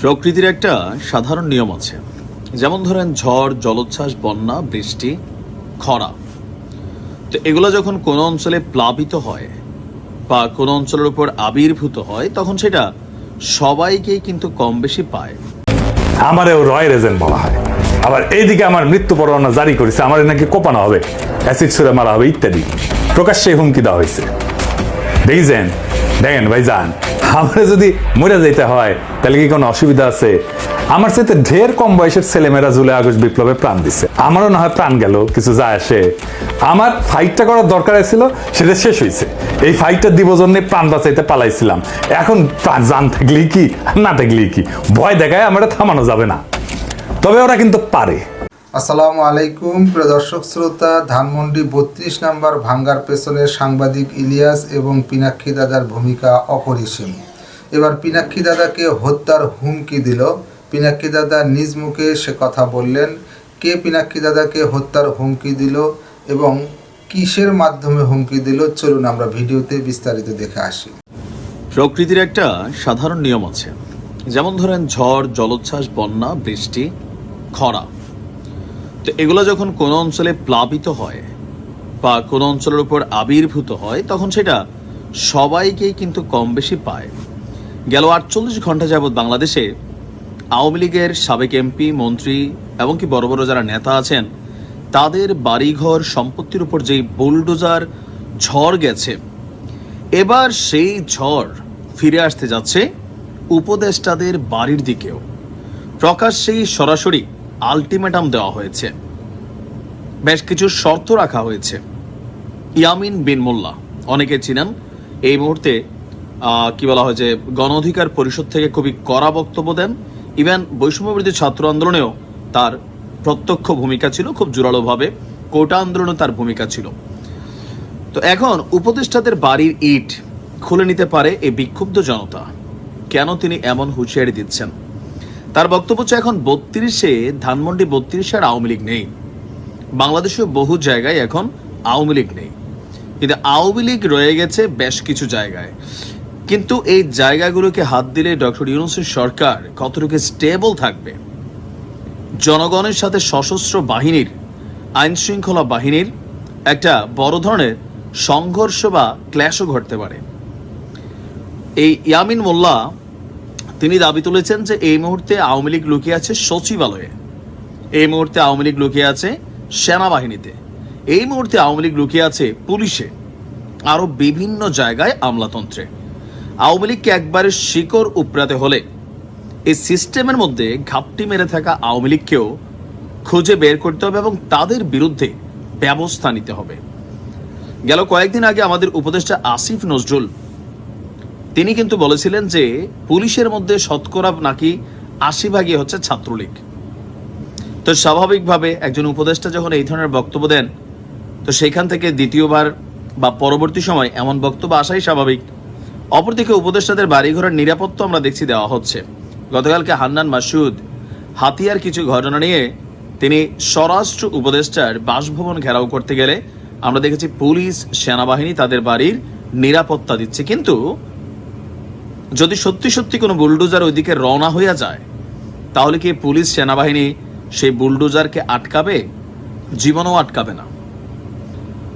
প্রকৃতির একটা সাধারণ নিয়ম আছে। যেমন ধরেন ঝড়, জলোচ্ছ্বাস, বন্যা, বৃষ্টি, খরা। তো এগুলো যখন কোনো অঞ্চলে প্লাবিত হয় বা কোনো অঞ্চলের উপর আবির্ভূত হয়, তখন সেটা সবাইকেই কিন্তু কম বেশি পায়। আমারেও রয় রেজেন্ট বলা হয়। আবার এইদিকে আমার মৃত্যু পরোয়ানা জারি করেছে, আমার নাকি কোপানো হবে, অ্যাসিড ছুড়ে মারা হবে, ইত্যাদি। প্রকাশ্যে হুমকি দেওয়া হয়েছে। দেখছেন দেখেন ভাই যান আমার যদি মরে যেতে হয়, তাহলে কি কোনো অসুবিধা আছে? আমার সাথে ঢের কম বয়সের ছেলেমেয়েরা জুলাই, আগস্ট বিপ্লবে প্রাণ দিছে। আমারও না হয় প্রাণ গেল, কিছু যায় আসে। আমার ফাইটটা করার দরকার ছিল সেটা শেষ হয়েছে এই ফাইটটা দিব জন্য প্রাণ বাঁচাইতে পালাইছিলাম। এখন জান থাকলেই কি, না থাকলেই কি? ভয় দেখায় আমার থামানো যাবে না। তবে ওরা কিন্তু পারে। আসসালামু আলাইকুম, প্রিয় দর্শক শ্রোতা, ধানমন্ডি বত্রিশ নাম্বার ভাঙ্গার পেছনে সাংবাদিক ইলিয়াস এবং পিনাক্ষী দাদার ভূমিকা অপরিসীম। এবার পিনাক্ষী দাদাকে হত্যার হুমকি দিল। পিনাক্ষী দাদা নিজ মুখে সে কথা বললেন, কে পিনাক্ষী দাদাকে হত্যার হুমকি দিল এবং কিসের মাধ্যমে হুমকি দিল? চলুন আমরা ভিডিওতে বিস্তারিত দেখে আসি। প্রকৃতির একটা সাধারণ নিয়ম আছে। যেমন ধরেন ঝড়, জলোচ্ছ্বাস, বন্যা, বৃষ্টি, খরা। তো এগুলো যখন কোনো অঞ্চলে প্লাবিত হয় বা কোনো অঞ্চলের উপর আবির্ভূত হয়, তখন সেটা সবাইকেই কিন্তু কম বেশি পায়। গেল আটচল্লিশ ঘণ্টা যাবৎ বাংলাদেশে আওয়ামী লীগের সাবেক এমপি, মন্ত্রী এমনকি বড় বড় যারা নেতা আছেন, তাদের বাড়িঘর সম্পত্তির উপর যেই বুলডোজার ঝড় গেছে, এবার সেই ঝড় ফিরে আসতে যাচ্ছে উপদেষ্টাদের বাড়ির দিকেও। প্রকাশ্যেই সরাসরি আলটিমেটাম দেওয়া হয়েছে। বেশ কিছু শর্ত রাখা হয়েছে। ইয়ামিন বিন মোল্লা, অনেকে চিনেন, এই মুহূর্তে কি বলা হয় যে, গণ অধিকার পরিষদ থেকে খুবই কড়া বক্তব্য দেন। ইভেন বৈষম্যবিরোধী ছাত্র আন্দোলনেও তার প্রত্যক্ষ ভূমিকা ছিল, খুব জোরালোভাবে। কোটা আন্দোলনে তার ভূমিকা ছিল। তো এখন উপদেষ্টাদের বাড়ির ইট খুলে নিতে পারে এই বিক্ষুব্ধ জনতা। কেন তিনি এমন হুঁশিয়ারি দিচ্ছেন? তার বক্তব্য হচ্ছে, এখন বত্রিশে, ধানমন্ডি বত্রিশে আর আওয়ামী লীগ নেই। বাংলাদেশের বহু জায়গায় এখন আওয়ামী লীগ নেই। কিন্তু আওয়ামী লীগ রয়ে গেছে বেশ কিছু জায়গায়। কিন্তু এই জায়গাগুলোকে হাত দিলে ডক্টর ইউনুসের সরকার কতটুকু স্টেবল থাকবে? জনগণের সাথে সশস্ত্র বাহিনীর আইন শৃঙ্খলা বাহিনীর একটা বড় ধরনের সংঘর্ষ বা ক্ল্যাশও ঘটতে পারে। এই ইয়ামিন মোল্লা তিনি দাবি তুলেছেন যে এই মুহূর্তে আওয়ামী লীগ লুকিয়ে আছে সচিবালয়ে। এই মুহূর্তে আওয়ামী লীগ লুকিয়ে আছে সেনাবাহিনীতে। এই মুহূর্তে আওয়ামী লীগ লুকিয়ে আছে পুলিশে। আরও বিভিন্ন জায়গায় আমলাতন্ত্রে। আওয়ামী লীগকে একবারে শিকড় উপড়াতে হলে এই সিস্টেমের মধ্যে ঘাপটি মেরে থাকা আওয়ামী লীগকেও খুঁজে বের করতে হবে এবং তাদের বিরুদ্ধে ব্যবস্থা নিতে হবে। গেল কয়েকদিন আগে আমাদের উপদেষ্টা আসিফ নজরুল তিনি কিন্তু বলেছিলেন যে পুলিশের মধ্যে শতকরা নাকি আশি ভাগই হচ্ছে ছাত্রলীগ। তো স্বাভাবিকভাবে একজন উপদেষ্টা যখন এই ধরনের বক্তব্য দেন, তো সেখান থেকে দ্বিতীয়বার বা পরবর্তী সময় এমন বক্তব্য আসাই স্বাভাবিক। অপরদিকে উপদেষ্টাদের বাড়িঘরের নিরাপত্তা আমরা দেখছি দেওয়া হচ্ছে। গতকালকে হান্নান মাসুদ হাতিয়ার কিছু ঘটনা নিয়ে তিনি স্বরাষ্ট্র উপদেষ্টার বাসভবন ঘেরাও করতে গেলে আমরা দেখেছি পুলিশ, সেনাবাহিনী তাদের বাড়ির নিরাপত্তা দিচ্ছে। কিন্তু যদি সত্যি সত্যি কোনো বুলডোজার ওইদিকে রওনা হইয়া যায়, তাহলে কি পুলিশ সেনাবাহিনী সেই বুলডোজারকে আটকাবে? জীবনও আটকাবে না।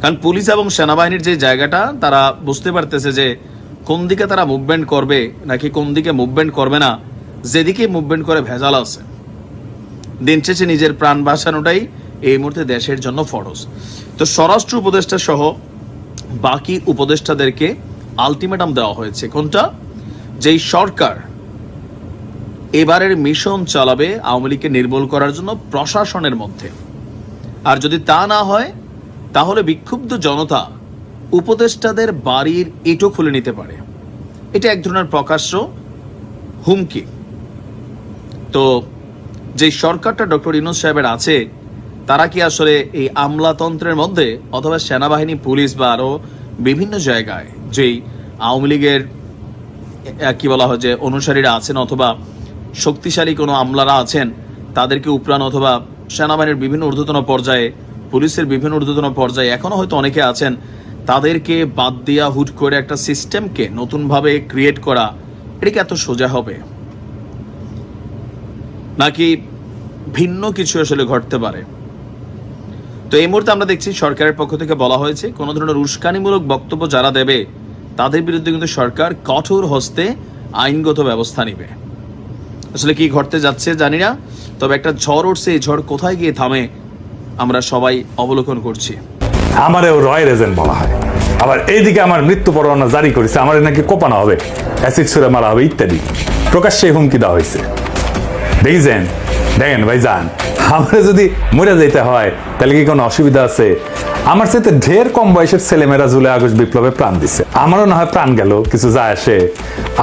কারণ পুলিশ এবং সেনাবাহিনীর যে জায়গাটা, তারা বুঝতে পারতেছে যে কোন দিকে তারা মুভমেন্ট করবে, নাকি কোন দিকে মুভমেন্ট করবে না যেদিকে মুভমেন্ট করে ভেজাল আছে। দিন শেষে নিজের প্রাণ বাঁচানোটাই এই মুহূর্তে দেশের জন্য ফরজ। তো স্বরাষ্ট্র উপদেষ্টা সহ বাকি উপদেষ্টাদেরকে আলটিমেটাম দেওয়া হয়েছে। কোনটা? যেই সরকার এবারের মিশন চালাবে আওয়ামী লীগকে নির্মূল করার জন্য প্রশাসনের মধ্যে। আর যদি তা না হয়, তাহলে বিক্ষুব্ধ জনতা উপদেষ্টাদের বাড়ির ইটও খুলে নিতে পারে। এটা এক ধরনের প্রকাশ্য হুমকি। তো যে সরকারটা ডক্টর ইনুস সাহেবের আছে, তারা কি আসলে এই আমলাতন্ত্রের মধ্যে অথবা সেনাবাহিনী, পুলিশ বা আরও বিভিন্ন জায়গায় যেই আওয়ামী লীগের কি বলা হয় যে অনুসারীরা আছেন অথবা শক্তিশালী কোনো আমলারা আছেন, তাদেরকে উপরান অথবা সেনাবাহিনীর বিভিন্ন ঊর্ধ্বতন পর্যায়ে, পুলিশের বিভিন্ন ঊর্ধ্বতন পর্যায়ে এখনও হয়তো অনেকে আছেন, তাদেরকে বাদ দিয়া হুট করে একটা সিস্টেমকে নতুনভাবে ক্রিয়েট করা, এটা এত সোজা হবে? নাকি ভিন্ন কিছু আসলে ঘটতে পারে? তো এই মুহূর্তে আমরা দেখছি সরকারের পক্ষ থেকে বলা হয়েছে, কোনো ধরনের উস্কানিমূলক বক্তব্য যারা দেবে তাদের বিরুদ্ধে কিন্তু সরকার কঠোর হস্তে আইনগত ব্যবস্থা নেবে। আসলে কি ঘটতে যাচ্ছে জানি না, তবে একটা ঝড় উঠছে, এই ঝড় কোথায় গিয়ে থামে আমরা সবাই অবলোকন করছি। আমারেও রয়ের এজেন্ট বলা হয়। আবার এইদিকে আমার মৃত্যু পরোয়ানা জারি করেছে, আমার নাকি কোপানো হবে, অ্যাসিড ছুড়ে মারা হবে ইত্যাদি। প্রকাশ্যে হুমকি দেওয়া হয়েছে। দেখেছেন দেখেন ভাই যান আমার যদি মরে যেতে হয়, তাহলে কি কোনো অসুবিধা আছে? আমার সাথে ঢের কম বয়সের ছেলেমেয়েরা জুলাই আগস্ট বিপ্লবে প্রাণ দিছে। আমারও না হয় প্রাণ গেল, কিছু যায় আসে।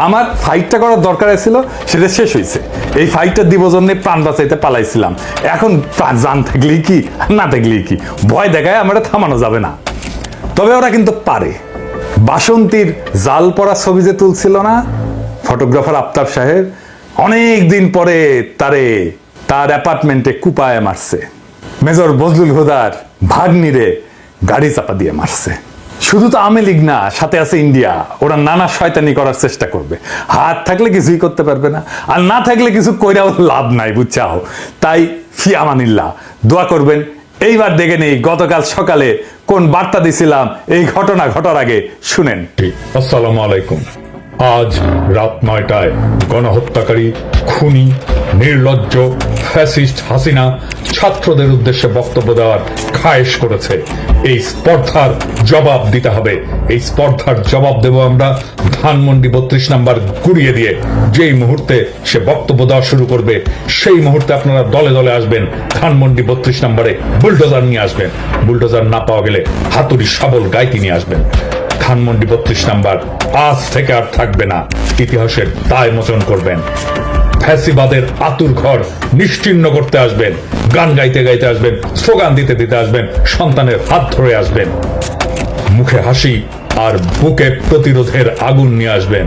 আমার ফাইটটা করার দরকার ছিল সেটা শেষ হয়েছে এই ফাইটটা দিব জন্য প্রাণ বাঁচাইতে পালাইছিলাম। এখন জান থাকলেই কি, না থাকলেই কি? ভয় দেখায় আমরা থামানো যাবে না। তবে ওরা কিন্তু পারে। বাসন্তীর জাল পরা ছবি যে তুলছিল না ফটোগ্রাফার আফতাব সাহেব অনেক দিন পরে তারে, তার অ্যাপার্টমেন্টে কুপায় মারছে। মেজর বজলুল হুদার ভাগ্নিরে গাড়ি চাপা দিয়ে মারছে। শুধু তো আওয়ামী লীগ না, সাথে আছে ইন্ডিয়া। ওরা নানা শয়তানি করার চেষ্টা করবে। হাত থাকলে কিছুই করতে পারবে না। আর না থাকলে কিছু কইরাও লাভ নাই, বুঝছাও? তাই ফিয়ামানিল্লাহ দোয়া করবেন, এইবার দেখে নেই, গতকাল সকালে কোন বার্তা দিছিলাম, এই ঘটনা ঘটার আগে শুনেন। আসসালামু আলাইকুম। আজ রাত নয়টায় গণহত্যাকারী, খুনি, নির্লজ্জ, ফ্যাসিস্ট হাসিনা ছাত্রদের উদ্দেশ্যে বক্তব্য দেওয়ার খায়েশ করেছে। এই স্পর্ধার জবাব দিতে হবে। এই স্পর্ধার জবাব দেব আমরা ধানমন্ডি বত্রিশ নাম্বার গুড়িয়ে দিয়ে। যেই মুহূর্তে সে বক্তব্য দেওয়া শুরু করবে, সেই মুহূর্তে আপনারা দলে দলে আসবেন। ধানমন্ডি বত্রিশ নাম্বারে বুলডোজার নিয়ে আসবেন। বুলডোজার না পাওয়া গেলে হাতুড়ি সবল গাইতি নিয়ে আসবেন। ধানমন্ডি বত্রিশ নাম্বার আজ থেকে আর থাকবে না। ইতিহাসের দায় মোচন করবেন। ফ্যাসিবাদের আতুর ঘর নিশ্চিন্ন করতে আসবেন, গান গাইতে গাইতে আসবেন, স্লোগান দিতে দিতে আসবেন, সন্তানের হাত ধরে আসবেন। মুখে হাসি আর বুকে প্রতিরোধের আগুন নিয়ে আসবেন।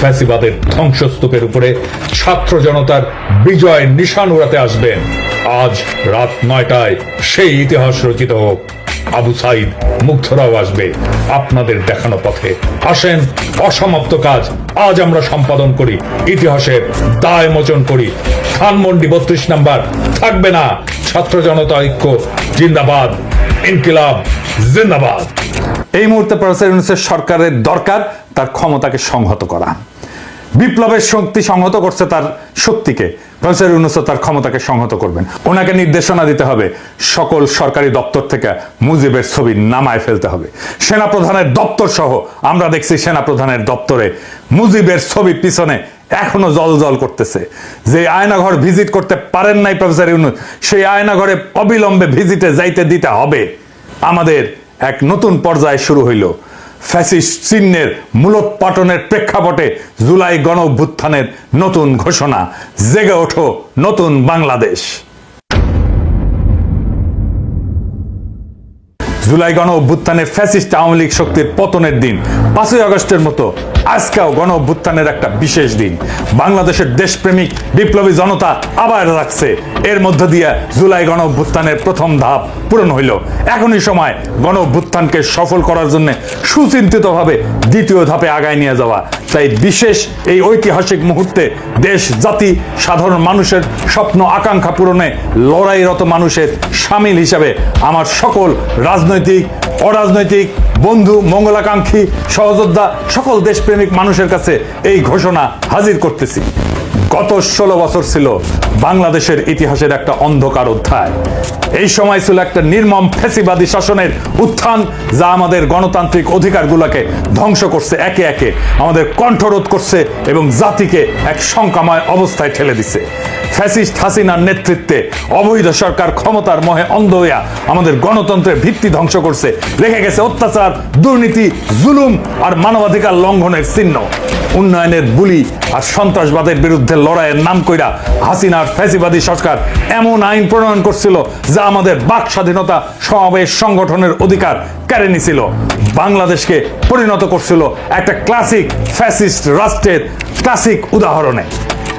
ফ্যাসিবাদের ধ্বংসস্তূপের উপরে ছাত্র জনতার বিজয় নিশান উড়াতে আসবেন। আজ রাত নয়টায় সেই ইতিহাস রচিত হোক। আবু সাইদ, মুগ্ধরাও আসবে আপনাদের দেখানো পথে। আসেন, অসমাপ্ত কাজ। আজ আমরা সম্পাদন করি, ইতিহাসের দায় মোচন করি। ধানমন্ডি বত্রিশ নাম্বার, থাকবে না ছাত্র জনতা ঐক্য, জিন্দাবাদ, ইনকিলাব, জিন্দাবাদ। এই মুহূর্তে প্রফেসর সরকারের দরকার, তার ক্ষমতাকে সংহত করা। বিপ্লবের শক্তি সংহত করছে তার শক্তিকে। প্রফেসর ইউনুসও তার ক্ষমতাকে সংহত করবেন। ওনাকে নির্দেশনা দিতে হবে। সকল সরকারি দপ্তর থেকে মুজিবের ছবি নামায় ফেলতে হবে। সেনাপ্রধানের দপ্তর সহ আমরা দেখছি সেনাপ্রধানের দপ্তরে মুজিবের ছবি পিছনে এখনও জল জল করতেছে। যে আয়নাঘর ভিজিট করতে পারেন নাই প্রফেসর ইউনুস, সেই আয়নাঘরে অবিলম্বে ভিজিটে যাইতে দিতে হবে। আমাদের এক নতুন পর্যায়ে শুরু হইল। ফ্যাসিস্ট চিহ্নের মূলোৎপাটনের প্রেক্ষাপটে জুলাই গণ অভ্যুত্থানের নতুন ঘোষণা, জেগে ওঠো নতুন বাংলাদেশ। জুলাই গণ অভ্যুত্থানের ফ্যাসিস্ট আওয়ামী লীগ শক্তির পতনের দিন, পাঁচই আগস্টের মতো আজকেও গণ অভ্যুত্থানের একটা বিশেষ দিন। বাংলাদেশের দেশপ্রেমিক বিপ্লবী জনতা আবার রাখছে। এর মধ্য দিয়ে জুলাই গণ অভ্যুত্থানের প্রথম ধাপ পূরণ হইল। এখনই সময় গণ অভ্যুত্থানকে সফল করার জন্য সুচিন্তিতভাবে দ্বিতীয় ধাপে আগায় নিয়ে যাওয়া। তাই বিশেষ এই ঐতিহাসিক মুহূর্তে দেশ, জাতি, সাধারণ মানুষের স্বপ্ন, আকাঙ্ক্ষা পূরণে লড়াইরত মানুষের সামিল হিসাবে আমার সকল রাজনৈতিক, অরাজনৈতিক, বন্ধু, মঙ্গলাকাঙ্ক্ষী, সহযোদ্ধা, সকল দেশপ্রেমিক মানুষের কাছে এই ঘোষণা হাজির করতেছি। গত ষোলো বছর ছিল বাংলাদেশের ইতিহাসের একটা অন্ধকার অধ্যায়। এই সময় ছিল একটা নির্মম ফেসিবাদী শাসনের উত্থান, যা আমাদের গণতান্ত্রিক অধিকারগুলোকে ধ্বংস করছে, একে একে আমাদের কণ্ঠরোধ করছে এবং জাতিকে এক শঙ্কাময় অবস্থায় ঠেলে দিছে ফ্যাসিস্ট হাসিনার নেতৃত্বে অবৈধ সরকার ক্ষমতার মহে অন্ধ হইয়া আমাদের গণতন্ত্রের ভিত্তি ধ্বংস করছে, রেখে গেছে অত্যাচার, দুর্নীতি, জুলুম আর মানবাধিকার লঙ্ঘনের চিহ্ন। উন্নয়নের বুলি আর সন্ত্রাসবাদের বিরুদ্ধে লড়াইয়ের নাম কইরা হাসিনার ফ্যাসিবাদী সরকার, এমন আইন প্রণয়ন করছিল যা আমাদের বাক স্বাধীনতা সমাবেশ সংগঠনের অধিকার কেড়ে নিছিল। বাংলাদেশকে পরিণত করছিল একটা ক্লাসিক ফ্যাসিস্ট রাষ্ট্রের ক্লাসিক উদাহরণে।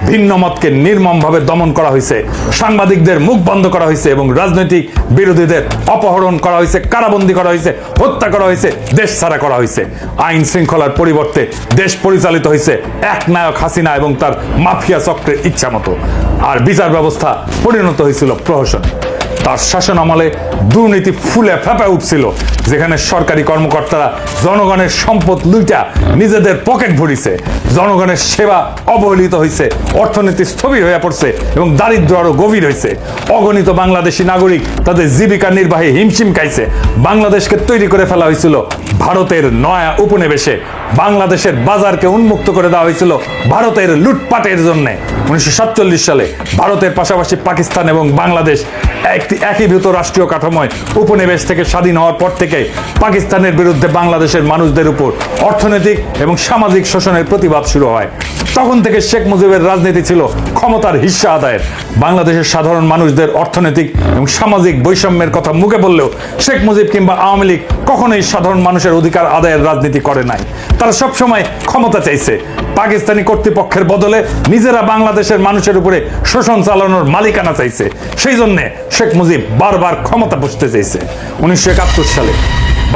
ভিন্ন মতকে নির্মমভাবে দমন করা হয়েছে। সাংবাদিকদের মুখ বন্ধ করা হয়েছে এবং রাজনৈতিক বিরোধীদের অপহরণ করা হয়েছে, কারাবন্দি করা হয়েছে, হত্যা করা হয়েছে, দেশ ছাড়া করা হয়েছে। আইন শৃঙ্খলার পরিবর্তে দেশ পরিচালিত হয়েছে এক নায়ক হাসিনা এবং তার মাফিয়া চক্রের ইচ্ছা মতো আর বিচার ব্যবস্থা পরিণত হয়েছিল প্রহসনে। তার শাসন আমলে দুর্নীতি ফুলে ফেপে উঠছিল, যেখানে সরকারি কর্মকর্তারা জনগণের সম্পদ লুইটা নিজেদের পকেট ভরিছে। জনগণের সেবা অবহেলিত হয়েছে অর্থনীতি স্থবির হয়ে পড়ছে এবং দারিদ্র আরও গভীর হয়েছে অগণিত বাংলাদেশি নাগরিক তাদের জীবিকা নির্বাহে হিমশিম খাইছে। বাংলাদেশকে তৈরি করে ফেলা হয়েছিল ভারতের নয়া উপনিবেশে। বাংলাদেশের বাজারকে উন্মুক্ত করে দেওয়া হয়েছিল ভারতের লুটপাটের জন্য। উনিশশো সাতচল্লিশ সালে ভারতের পাশাপাশি পাকিস্তান এবং বাংলাদেশ একটি একীভূত রাষ্ট্রীয় কাঠামোয় উপনিবেশ থেকে স্বাধীন হওয়ার পর থেকে পাকিস্তানের বিরুদ্ধে বাংলাদেশের মানুষদের উপর অর্থনৈতিক এবং সামাজিক শোষণের প্রতিবাদ শুরু হয়। তখন থেকে শেখ মুজিবের রাজনীতি ছিল ক্ষমতার হিস্সা আদায়ের। বাংলাদেশের সাধারণ মানুষদের অর্থনৈতিক এবং সামাজিক বৈষম্যের কথা মুখে বললেও শেখ মুজিব কিংবা আওয়ামী লীগ কখনোই সাধারণ মানুষের অধিকার আদায়ের রাজনীতি করে নাই। তারা সবসময় ক্ষমতা চাইছে। পাকিস্তানি কর্তৃপক্ষের বদলে নিজেরা বাংলাদেশের মানুষের উপরে শোষণ চালানোর মালিকানা চাইছে। সেই জন্য শেখ মুজিব বারবার ক্ষমতা বসতে চাইছে উনিশশো একাত্তর সালে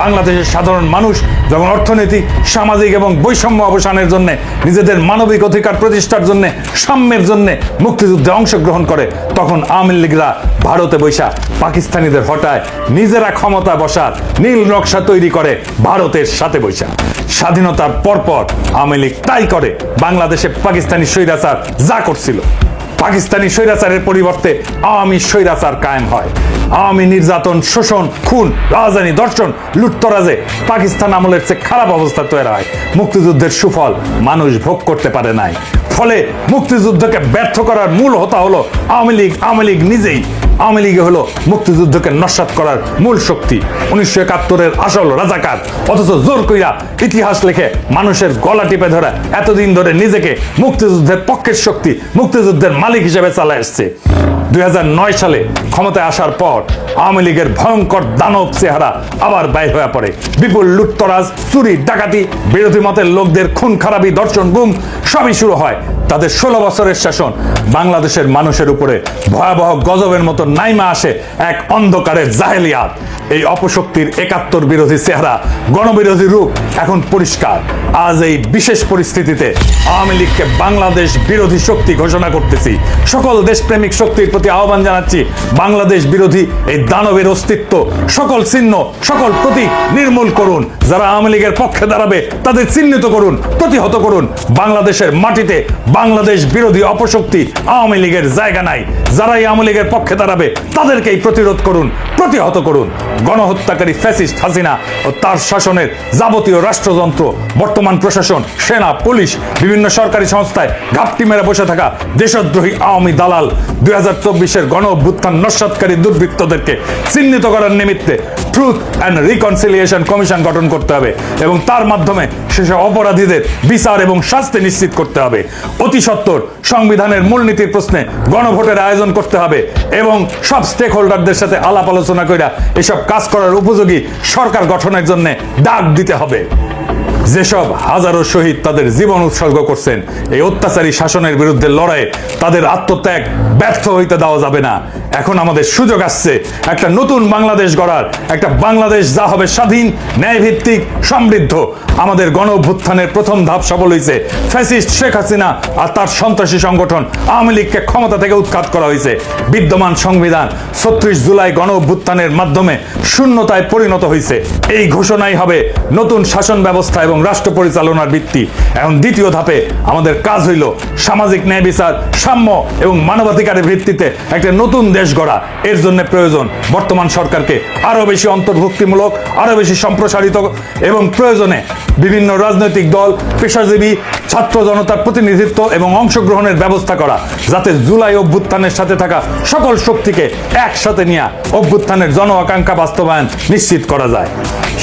বাংলাদেশের সাধারণ মানুষ যখন অর্থনৈতিক, সামাজিক এবং বৈষম্য অবসানের জন্য নিজেদের মানবিক অধিকার প্রতিষ্ঠার জন্য, সাম্যের জন্য মুক্তিযুদ্ধে অংশগ্রহণ করে, তখন আওয়ামী লীগরা ভারতে বৈশা পাকিস্তানিদের হটায় নিজেরা ক্ষমতা বসার নীল নকশা তৈরি করে ভারতের সাথে বৈশা। স্বাধীনতার পরপর আওয়ামী লীগ তাই করে, বাংলাদেশে পাকিস্তানি স্বৈরাচার যা করছিল। পাকিস্তানি স্বৈরাচারের পরিবর্তে আওয়ামী স্বৈরাচার কায়েম হয়। আওয়ামী নির্যাতন, শোষণ, খুন, রাজধানী দর্শন, লুটতরাজে পাকিস্তান আমলের চেয়ে খারাপ অবস্থা তৈরি হয়। মুক্তিযুদ্ধের সুফল মানুষ ভোগ করতে পারে নাই। ফলে মুক্তিযুদ্ধকে ব্যর্থ করার মূল হতা হলো আওয়ামী লীগ। আওয়ামী লীগ নিজেই আওয়ামী লীগে হলো মুক্তিযুদ্ধকে নস্বাত করার মূল শক্তি। উনিশশো একাত্তরের আসল রাজাকার। অথচ জোর কইরা ইতিহাস লেখে মানুষের গলা টিপে ধরে এতদিন ধরে নিজেকে মুক্তিযুদ্ধের পক্ষের শক্তি, মুক্তিযুদ্ধের মালিক হিসেবে চালা এসছে। দুই সালে ক্ষমতায় আসার পর আওয়ামী লীগের ভয়ঙ্কর দানব চেহারা আবার বাইর হয়ে পড়ে। বিপুল লুটতরাজ, চুরি, ডাকাতি, বিরোধী মতের লোকদের খুন, খারাপি দর্শন গুম সবই শুরু হয় তাদের ষোলো বছরের শাসন। বাংলাদেশের মানুষের উপরে ভয়াবহ গজবের মতো নাইমা আসে এক অন্ধকারের জাহেলিয়াত। এই অপশক্তির একাত্তর বিরোধী চেহারা, গণবিরোধী রূপ এখন পরিষ্কার। আজ এই বিশেষ পরিস্থিতিতে আওয়ামী লীগকে বাংলাদেশ বিরোধী শক্তি ঘোষণা করতেছি। সকল দেশপ্রেমিক শক্তির প্রতি আহ্বান জানাচ্ছি, বাংলাদেশ বিরোধী এই দানবের অস্তিত্ব, সকল চিহ্ন, সকল প্রতীক নির্মূল করুন। যারা আওয়ামী লীগের পক্ষে দাঁড়াবে, তাদের চিহ্নিত করুন, প্রতিহত করুন। বাংলাদেশের মাটিতে বাংলাদেশ বিরোধী অপশক্তি আওয়ামী লীগের জায়গা নাই। যারাই আওয়ামী লীগের পক্ষে দাঁড়াবে, তাদেরকেই প্রতিরোধ করুন, প্রতিহত করুন। গণহত্যাকারী ফ্যাসিস্ট হাসিনা ও তার শাসনের যাবতীয় রাষ্ট্রযন্ত্র, বর্তমান প্রশাসন, সেনা, পুলিশ, বিভিন্ন সরকারি সংস্থায় ঘাপটি মেরে বসে থাকা দেশদ্রোহী আওয়ামী দালাল দুই হাজার চব্বিশের গণ অভ্যুত্থান নস্বাতকারী দুর্বৃত্তদেরকে চিহ্নিত করার নিমিত্তে ট্রুথ অ্যান্ড রিকনসিলিয়েশন কমিশন গঠন করতে হবে এবং তার মাধ্যমে সেসব অপরাধীদের বিচার এবং শাস্তি নিশ্চিত করতে হবে। অতি সত্বর সংবিধানের মূলনীতির প্রশ্নে গণভোটের আয়োজন করতে হবে এবং সব স্টেক হোল্ডারদের সাথে আলাপ আলোচনা করে এসব কাজ করার উপযোগী সরকার গঠনের জন্য ডাক দিতে হবে। যেসব হাজারো শহীদ তাদের জীবন উৎসর্গ করছেন, এই অত্যাচারী শাসনের বিরুদ্ধে লড়াই তাদের আত্মত্যাগ ব্যর্থ হইতে দেওয়া যাবে না। এখন আমাদের সুযোগ আসছে একটা নতুন বাংলাদেশ গড়ার, একটা বাংলাদেশ যা হবে স্বাধীন, ন্যায়ভিত্তিক, সমৃদ্ধ। আমাদের গণ অভ্যুত্থানের প্রথম ধাপ সফল হয়েছে ফ্যাসিস্ট শেখ হাসিনা আর তার সন্ত্রাসী সংগঠন আওয়ামী লীগকে ক্ষমতা থেকে উৎখাত করা হয়েছে বিদ্যমান সংবিধান ছত্রিশ জুলাই গণ অভ্যুত্থানের মাধ্যমে শূন্যতায় পরিণত হয়েছে এই ঘোষণাই হবে নতুন শাসন ব্যবস্থা এবং রাষ্ট্র পরিচালনার ভিত্তি। এখন দ্বিতীয় ধাপে আমাদের কাজ হইল সামাজিক ন্যায় বিচার, সাম্য এবং মানবাধিকারের ভিত্তিতে একটা নতুন দেশ গড়া। এর জন্য প্রয়োজন বর্তমান সরকারকে আরও বেশি অন্তর্ভুক্তিমূলক, আরও বেশি সম্প্রসারিত এবং প্রয়োজনে বিভিন্ন রাজনৈতিক দল, পেশাজীবী, ছাত্র জনতার প্রতিনিধিত্ব এবং অংশগ্রহণের ব্যবস্থা করা, যাতে জুলাই অভ্যুত্থানের সাথে থাকা সকল শক্তিকে একসাথে নিয়ে অভ্যুত্থানের জন আকাঙ্ক্ষা বাস্তবায়ন নিশ্চিত করা যায়।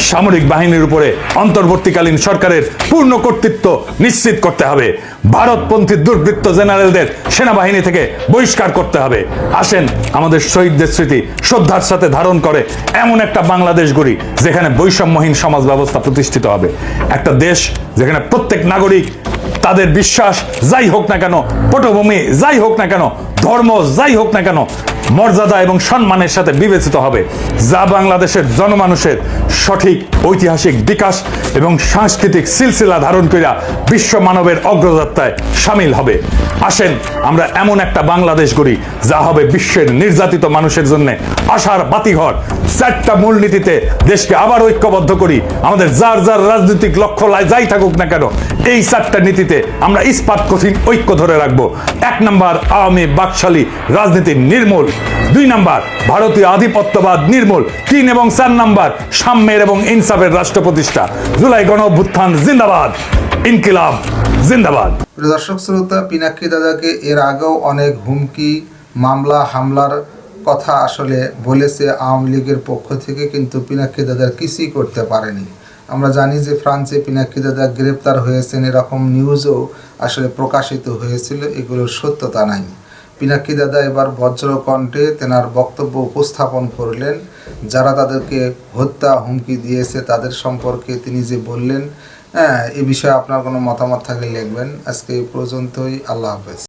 সামরিক বাহিনীর উপরে অন্তর্বর্তীকালীন সরকারের পূর্ণ কর্তৃত্ব নিশ্চিত করতে হবে। ভারতপন্থী দুর্বৃত্ত জেনারেলদের সেনাবাহিনী থেকে বহিষ্কার করতে হবে। আসেন, আমাদের শহীদদের স্মৃতি শ্রদ্ধার সাথে ধারণ করে এমন একটা বাংলাদেশ গড়ি, যেখানে বৈষম্যহীন সমাজ ব্যবস্থা প্রতিষ্ঠিত হবে। একটা দেশ যেখানে প্রত্যেক নাগরিক তাদের বিশ্বাস, যাই হোক না কেন, পটভূমি যাই হোক না কেন, ধর্ম যাই হোক না কেন মর্যাদা এবং সম্মানের সাথে বিবেচিত হবে। যা বাংলাদেশের জনমানুষের সঠিক ঐতিহাসিক বিকাশ এবং সাংস্কৃতিক সিলসিলা ধারণ করিয়া বিশ্ব মানবের অগ্রযাত্রায় সামিল হবে। আসেন, আমরা এমন একটা বাংলাদেশ গড়ি, যা হবে বিশ্বের নির্যাতিত মানুষের জন্য আশার বাতিঘর। চারটা মূলনীতিতে দেশকে আবার ঐক্যবদ্ধ করি। আমাদের যার যার রাজনৈতিক লক্ষ্য লাই যাই থাকুক না কেন এই চারটা নীতিতে আমরা ইস্পাত কঠিন ঐক্য ধরে রাখব। এক নম্বর, আওয়ামী বাকশালী রাজনীতি নির্মূল। দুই নাম্বার, ভারতীয় আধিপত্যবাদ নির্মূল। তিন এবং চার নাম্বার, সাম্যের এবং ইনসাফের রাষ্ট্র প্রতিষ্ঠা। জুলাই গণ অভ্যুত্থান জিন্দাবাদ। ইনকিলাব জিন্দাবাদ। দর্শক শ্রোতা পিনাক্ষী দাদাকে এর আগেও অনেক হুমকি, মামলা, হামলার কথা আসলে বলেছে আওয়ামী লীগের পক্ষ থেকে, কিন্তু পিনাক্ষী দাদার কিছুই করতে পারেনি। আমরা জানি যে ফ্রান্সে পিনাক্ষী দাদা গ্রেপ্তার হয়েছেন, এরকম নিউজও আসলে প্রকাশিত হয়েছিল এগুলোর সত্যতা নাই। পিনাক্ষী দাদা এবার বজ্রকণ্ঠে তেনার বক্তব্য উপস্থাপন করলেন, যারা তাদেরকে হত্যা হুমকি দিয়েছে তাদের সম্পর্কে তিনি যে বললেন হ্যাঁ এ বিষয়ে আপনার কোনো মতামত থাকলে লিখবেন। আজকে এই পর্যন্তই, আল্লাহ হাফেজ।